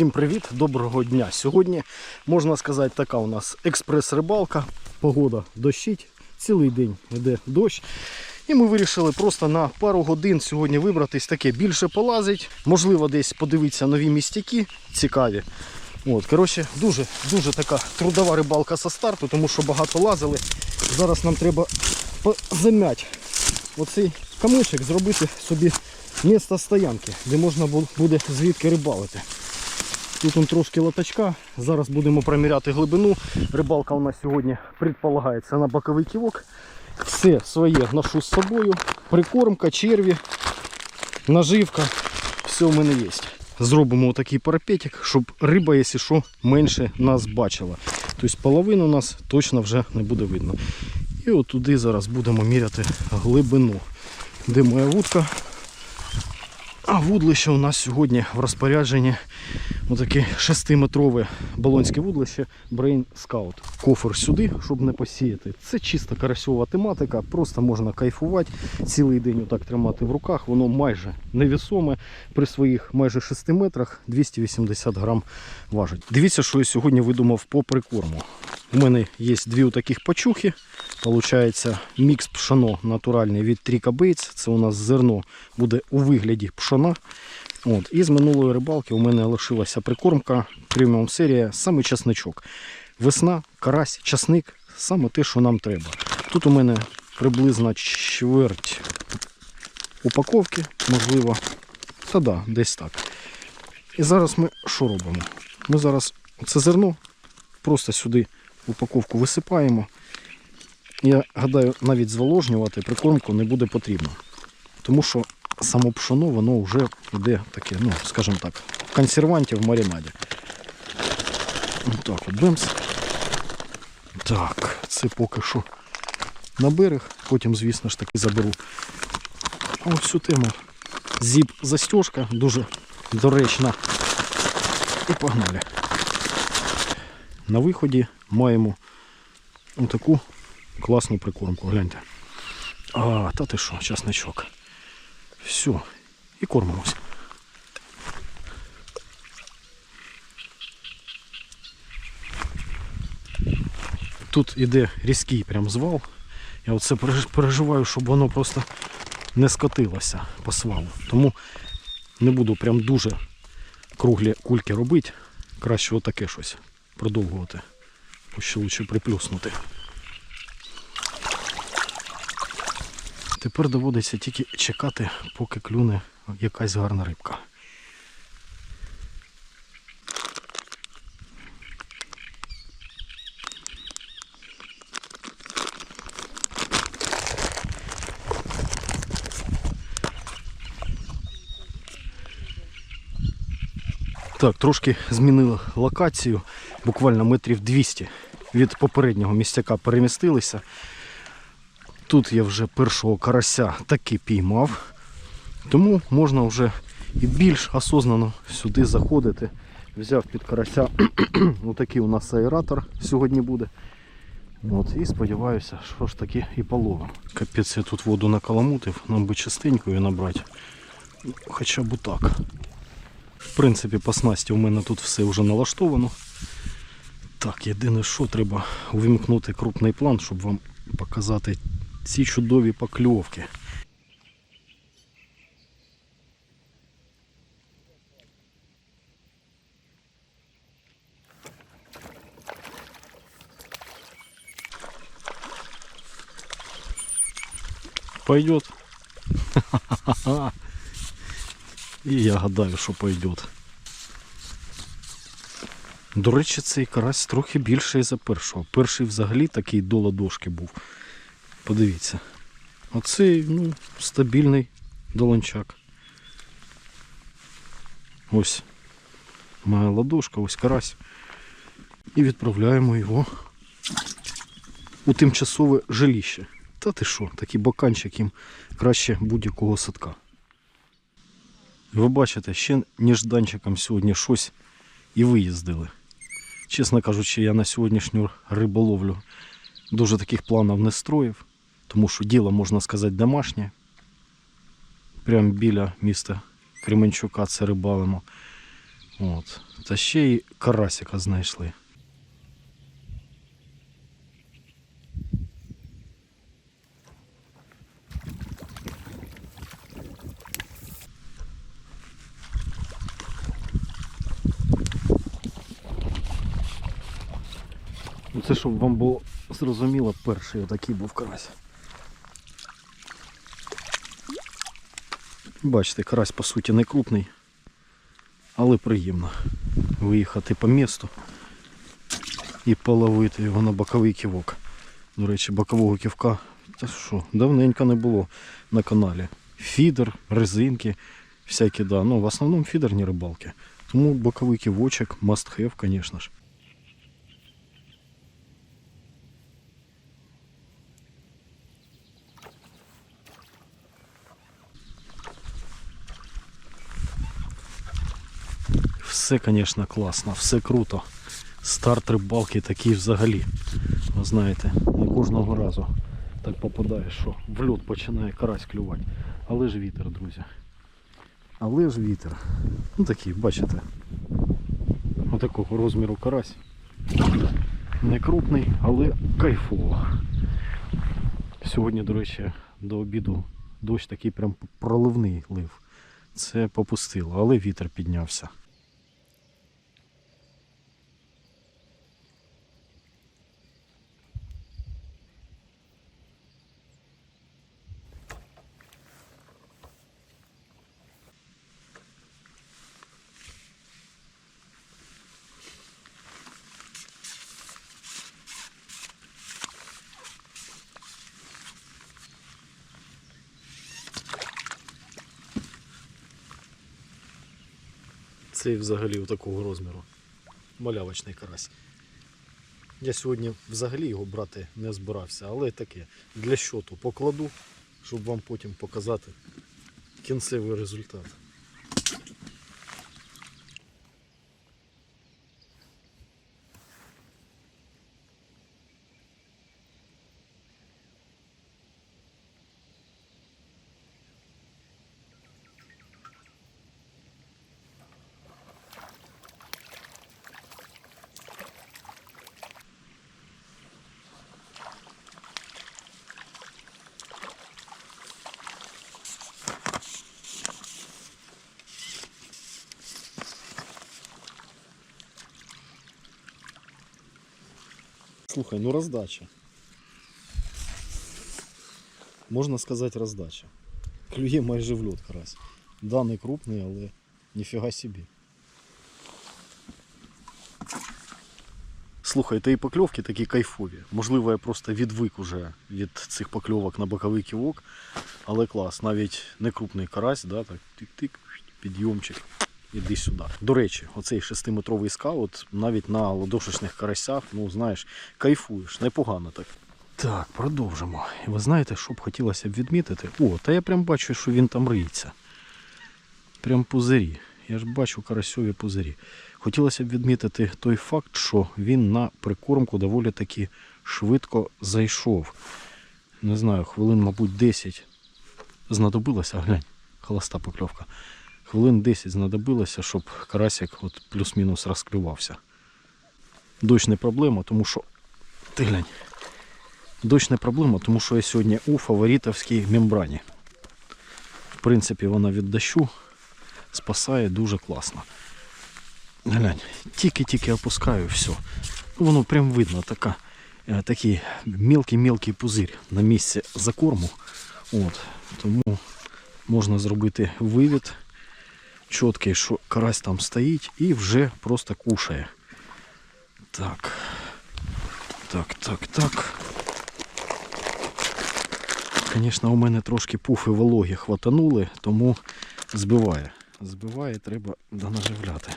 Всім привіт, доброго дня. Сьогодні можна сказати, така у нас експрес-рибалка. Погода дощить, цілий день йде дощ. І ми вирішили просто на пару годин сьогодні вибратись таке більше полазить. Можливо, десь подивитися нові містяки цікаві. От, коротше, дуже, дуже така трудова рибалка со старту, тому що багато лазили. Зараз нам треба позам'яти оцей камишек, зробити собі місце стоянки, де можна буде звідки рибалити. Тут он трошки лотачка. Зараз будемо проміряти глибину. Рибалка у нас сьогодні предполагається на боковий ківок. Все своє ношу з собою. Прикормка, черві, наживка. Все в мене є. Зробимо такий парапетик, щоб риба, якщо що, менше нас бачила. Тобто половину нас точно вже не буде видно. І от туди зараз будемо міряти глибину. Де моя вудка? А вудлище у нас сьогодні в розпорядженні отаке 6-метрове болонське вудлище Brain Scout. Кофер сюди, щоб не посіяти. Це чисто карасьова тематика, просто можна кайфувати, цілий день отак тримати в руках. Воно майже невісоме. При своїх майже 6 метрах 280 грам важить. Дивіться, що я сьогодні видумав по прикорму. У мене є дві таких пачухи. Получається мікс пшоно натуральний від Тріка Бейтс. Це у нас зерно буде у вигляді пшона. От. І з минулої рибалки у мене лишилася прикормка преміум серія, саме часничок. Весна, карась, часник саме те, що нам треба. Тут у мене приблизно чверть упаковки, можливо. Та да, десь так. І зараз ми що робимо? Ми зараз це зерно просто сюди упаковку висипаємо. Я гадаю, навіть зволожнювати прикормку не буде потрібно. Тому що само пшоно, воно вже йде таке, ну, скажімо так, консервантів в маринаді. Так, от бемс. Так, це поки що на берег, потім, звісно ж таки, заберу. Ось цю тему. Зіп застежка дуже доречна. І погнали. На виході маємо таку класну прикормку. Гляньте. А, та ти що, часничок. Все. І кормимось. Тут іде різкий прям звал. Я оце переживаю, щоб воно просто не скотилося по свалу. Тому не буду прям дуже круглі кульки робити. Краще отаке щось продовжувати. Бо ще лучше приплюснути. Тепер доводиться тільки чекати, поки клюне якась гарна рибка. Так, трошки змінили локацію, буквально метрів 200 від попереднього місцяка перемістилися. Тут я вже першого карася таки піймав, тому можна вже і більш осознано сюди заходити. Взяв під карася отакий у нас аератор сьогодні буде. От, і сподіваюся, що ж таки і половим. Капець я тут воду накаламутив, нам би частенькою набрати. Хоча б так. В принципі, по снасті у мене тут все вже налаштовано. Так, єдине, що треба увімкнути крупний план, щоб вам показати ці чудові покльовки. Пойдет. І я гадаю, що пойдет. До речі, цей карась трохи більший за першого. Перший взагалі такий до ладошки був. Подивіться. Оцей, ну, стабільний долончак. Ось моя ладошка, ось карась. І відправляємо його у тимчасове жиліще. Та ти що, такий боканчик їм краще будь-якого садка. Ви бачите, ще ніжданчиком сьогодні щось і виїздили. Чесно кажучи, я на сьогоднішню риболовлю дуже таких планів не строїв, тому що діло, можна сказати, домашнє. Прямо біля міста Кременчука це рибалимо. От. Та ще й карасика знайшли. Ну, Це щоб вам було зрозуміло, перший отакий був карась. Бачите, карась по суті не крупний, але приємно виїхати по місту і половити його на боковий ківок. До речі, бокового ківка та що, давненько не було на каналі. Фідер, резинки, всякі, да. Ну, в основному фідерні рибалки. Тому боковий ківочок, must have, звісно ж. Все, звісно, класно, все круто. Старт рибалки такий взагалі. Ви знаєте, не кожного разу так попадає, що в льот починає карась клювати. Але ж вітер, друзі. Але ж вітер. Ну такий, бачите. Отакого розміру карась. Не крупний, але кайфово. Сьогодні, до речі, до обіду дощ такий прям проливний лив. Це попустило, але вітер піднявся. Цей взагалі такого розміру. Малявочний карась. Я сьогодні взагалі його брати не збирався, але таке для щоту покладу, щоб вам потім показати кінцевий результат. Слухай, ну роздача. Можна сказати роздача. Клює майже в льот карась. Да, не крупний, але ніфіга собі. Слухай, та і покльовки такі кайфові. Можливо, я просто відвик уже від цих покльовок на боковий ківок. Але клас, навіть не крупний карась, да, так тик-тик, підйомчик. Іди сюди. До речі, оцей 6-метровий скаут навіть на ладошечних карасях, ну знаєш, кайфуєш, непогано так. Так, продовжимо. І ви знаєте, що б хотілося б відмітити? О, та я прям бачу, що він там риється. Прям пузирі. Я ж бачу карасьові пузирі. Хотілося б відмітити той факт, що він на прикормку доволі таки швидко зайшов. Не знаю, хвилин, мабуть, 10 знадобилося, глянь, холоста покльовка. Хвилин 10 знадобилося, щоб карасик от плюс-мінус розклювався. Дощ не проблема, тому що. Ти глянь. Дощ не проблема, тому що я сьогодні у фаворитовській мембрані. В принципі, вона від дощу спасає дуже класно. Глянь, тільки-тільки опускаю, все. Воно прям видно, така, е, такий мілкий-мілкий пузир на місці закорму. От, тому можна зробити вивід чіткий, що карась там стоїть і вже просто кушає. Так. Так, так, так. Звісно, у мене трошки пуфи вологі хватанули, тому збиває. Збиває, треба донаживляти.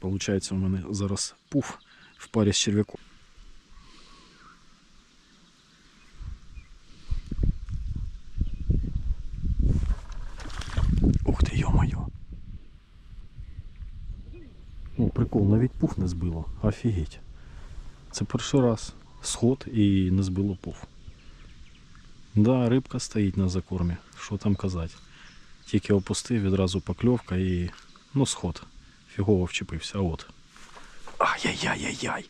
Получається, у мене зараз пуф в парі з черв'яком. Ух ти, йо-моє. О, прикол, навіть пуф не збило. Офігеть. Це перший раз сход і не збило пов. Да, рибка стоїть на закормі. Що там казати. Тільки опустив, відразу покльовка і ну сход. Фігово вчепився, от. Ай-яй-яй-яй-яй.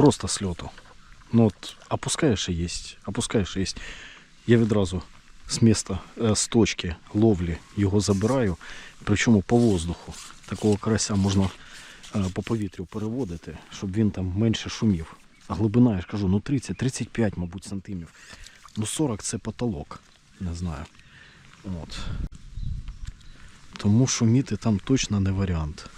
Просто с льоту. Ну от опускаєш і єсть, опускаєш і єсть. Я відразу з міста, з точки ловлі його забираю, причому по воздуху. Такого карася можна е, по повітрю переводити, щоб він там менше шумів. А глибина, я ж кажу, ну 30-35, мабуть, сантимів. Ну 40 це потолок. Не знаю. От. Тому шуміти там точно не варіант.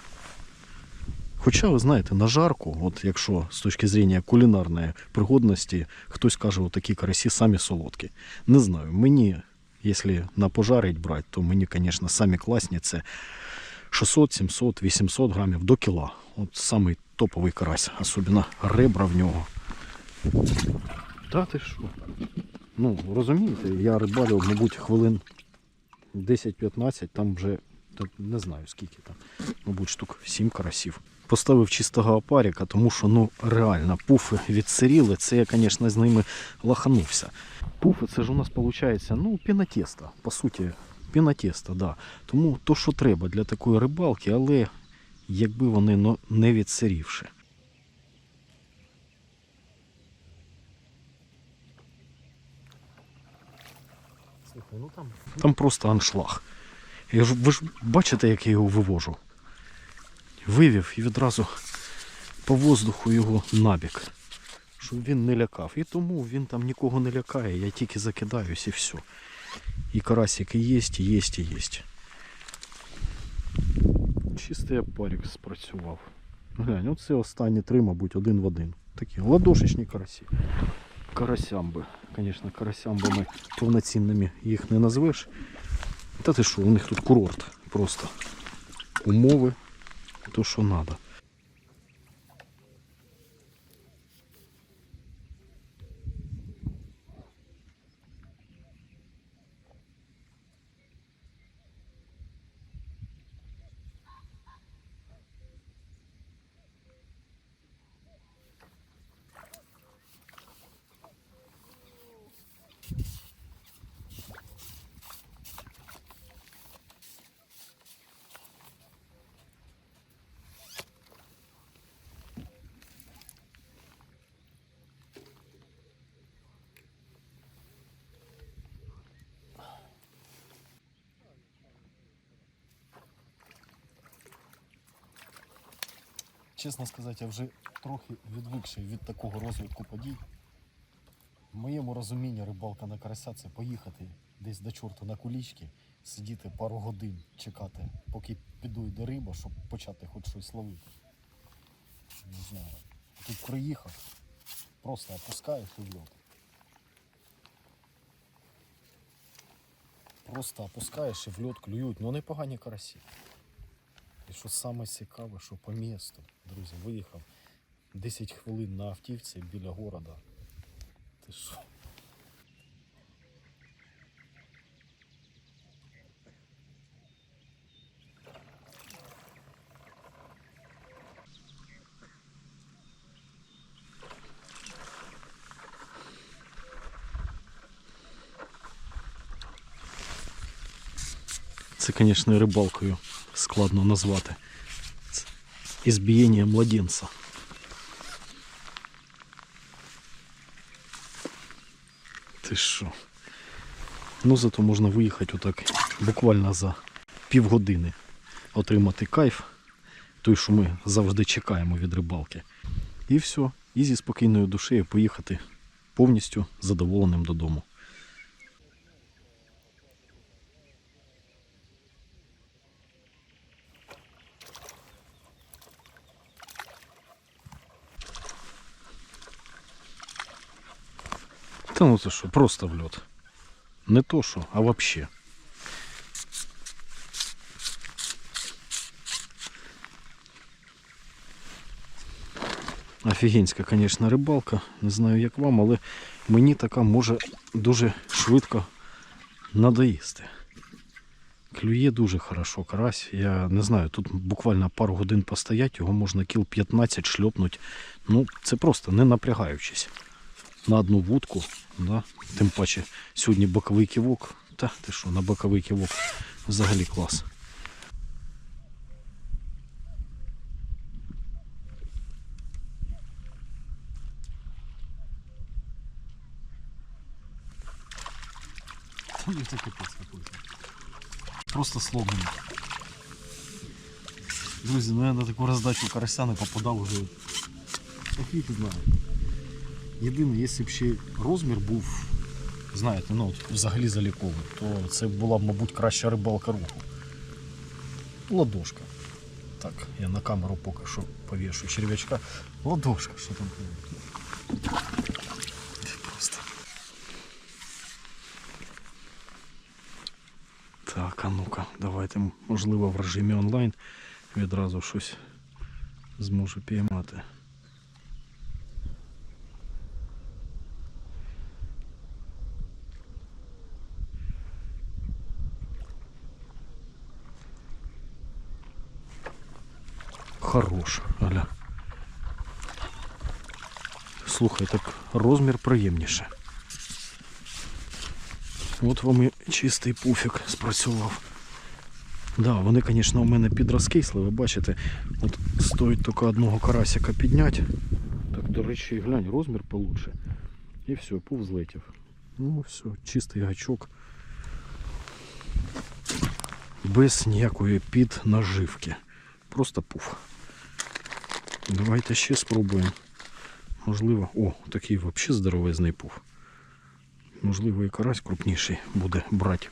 Хоча, ви знаєте, на жарку, от якщо з точки зрення кулінарної пригодності, хтось каже, такі карасі самі солодкі. Не знаю, мені, якщо на пожарить брати, то мені, звісно, самі класні це 600, 700, 800 грамів до кіла. От самий топовий карась, особливо ребра в нього. Та ти що? Ну, розумієте, я рибалив, мабуть, хвилин 10-15, там вже не знаю скільки там, мабуть, штук 7 карасів. Поставив чистого опаріка, тому що ну реально пуфи відсиріли. Це я, звісно, з ними лаханувся. Пуфи це ж у нас виходить, ну, пінотеста, по суті, пінотеста, да. Тому то, що треба для такої рибалки, але якби вони ну, не відсирівши. Ну там. Там просто аншлаг. Я ж, ви ж бачите, як я його вивожу? Вивів і відразу по воздуху його набік, щоб він не лякав. І тому він там нікого не лякає, я тільки закидаюсь і все. І карасик і єсть, і єсть, і єсть. Чистий опарик спрацював. Глянь, оце останні три, мабуть, один в один. Такі ладошечні карасі. Карасям би, звісно, карасям би ми повноцінними їх не назвеш. Та ти що, у них тут курорт просто. Умови, то що треба. Чесно сказати, я вже трохи відвикший від такого розвитку подій. В моєму розумінні рибалка на карася це поїхати десь до чорта на кулічки, сидіти пару годин, чекати, поки підуйде риба, щоб почати хоч щось ловити. Не знаю. Тут приїхав, просто в льот. Просто опускаєш і в льот клюють, ну непогані карасі. І що саме цікаве, що по місту, друзі, виїхав 10 хвилин на автівці біля города. Ти що? Це, звісно, рибалкою складно назвати. Ізбієння младенця. Ти що? Ну зато можна виїхати отак буквально за півгодини. Отримати кайф, той, що ми завжди чекаємо від рибалки. І все, і зі спокійною душею поїхати повністю задоволеним додому. Та ну це що, просто в льот. Не то що, а вообще. Офігенська, звісно, рибалка. Не знаю, як вам, але мені така може дуже швидко надоїсти. Клює дуже хорошо карась. Я не знаю, тут буквально пару годин постоять, його можна кіл 15 шльопнути. Ну, це просто не напрягаючись. На одну вудку, да? тим паче сьогодні боковий ківок. Та ти що, на боковий ківок взагалі клас. Та ну це капець какой-то. Просто слов. Друзі, ну я на таку роздачу карася не попадав уже. Такий ти знаю. Єдине, якщо б ще розмір був, знаєте, ну от взагалі заліковий, то це була б, мабуть, краща рибалка руху. Ладошка. Так, я на камеру поки що повішу черв'ячка. Ладошка, що там було? Просто. Так, а ну-ка, давайте, можливо, в режимі онлайн відразу щось зможу піймати. Хорош, Аля. Слухай, так розмір приємніше. От вам і чистий пуфік спрацював. Да, вони, звісно, у мене підрозкисли, ви бачите, от стоїть тільки одного карасика підняти. Так, до речі, глянь, розмір получше. І все, пуф злетів. Ну все, чистий гачок. Без ніякої піднаживки. Просто пуф. Давайте ще спробуємо. Можливо. О, такий взагалі здоровезний пуф. Можливо, і карась крупніший буде брати.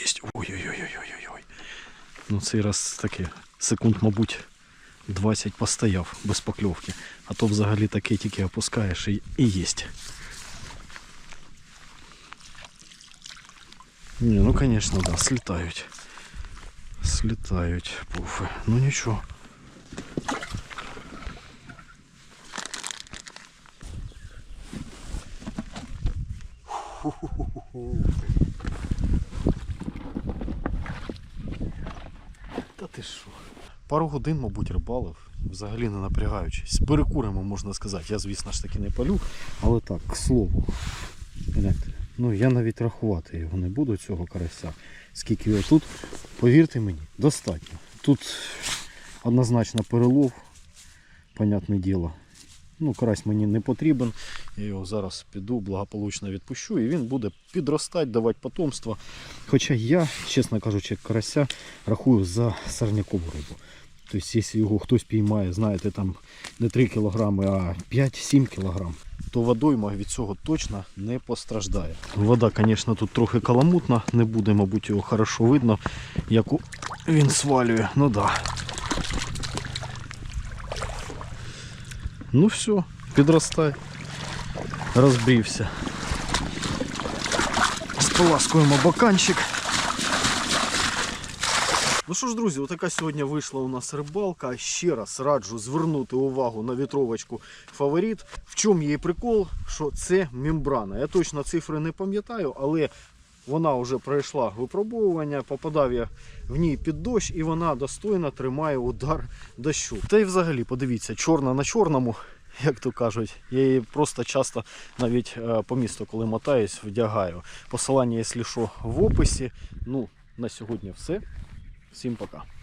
Єсть. Ой-ой-ой-ой-ой-ой. Ну цей раз таке секунд, мабуть, 20 постояв без покльовки. А то взагалі таке тільки опускаєш і, і єсть. Ні, ну звісно, да, слітають. Слітають пуфи. Ну нічого. Та ти що? Пару годин, мабуть, рибалив, взагалі не напрягаючись. З перекурами, можна сказати. Я, звісно ж таки, не палю, але так, к слову. Гляньте, Ну, я навіть рахувати його не буду, цього карася. Скільки його тут, повірте мені, достатньо. Тут однозначно перелов, понятне діло. Ну, карась мені не потрібен. Я його зараз піду, благополучно відпущу, і він буде підростати, давати потомство. Хоча я, чесно кажучи, карася рахую за сорнякову рибу. Тобто, якщо його хтось піймає, знаєте, там не 3 кг, а 5-7 кг, то водойма від цього точно не постраждає. Вода, звісно, тут трохи каламутна, не буде, мабуть, його хорошо видно, як він свалює. Ну да. Ну все, підростай. Розбрівся. Споласкуємо боканчик. Ну що ж, друзі, отака сьогодні вийшла у нас рибалка. Ще раз раджу звернути увагу на вітровочку фаворит. В чому її прикол? Що це мембрана. Я точно цифри не пам'ятаю, але вона вже пройшла випробовування, попадав я в ній під дощ і вона достойно тримає удар дощу. Та й взагалі, подивіться, чорна на чорному, як то кажуть. Я її просто часто навіть е, по місту, коли мотаюсь, вдягаю. Посилання, якщо що, в описі. Ну, на сьогодні все. Всім пока.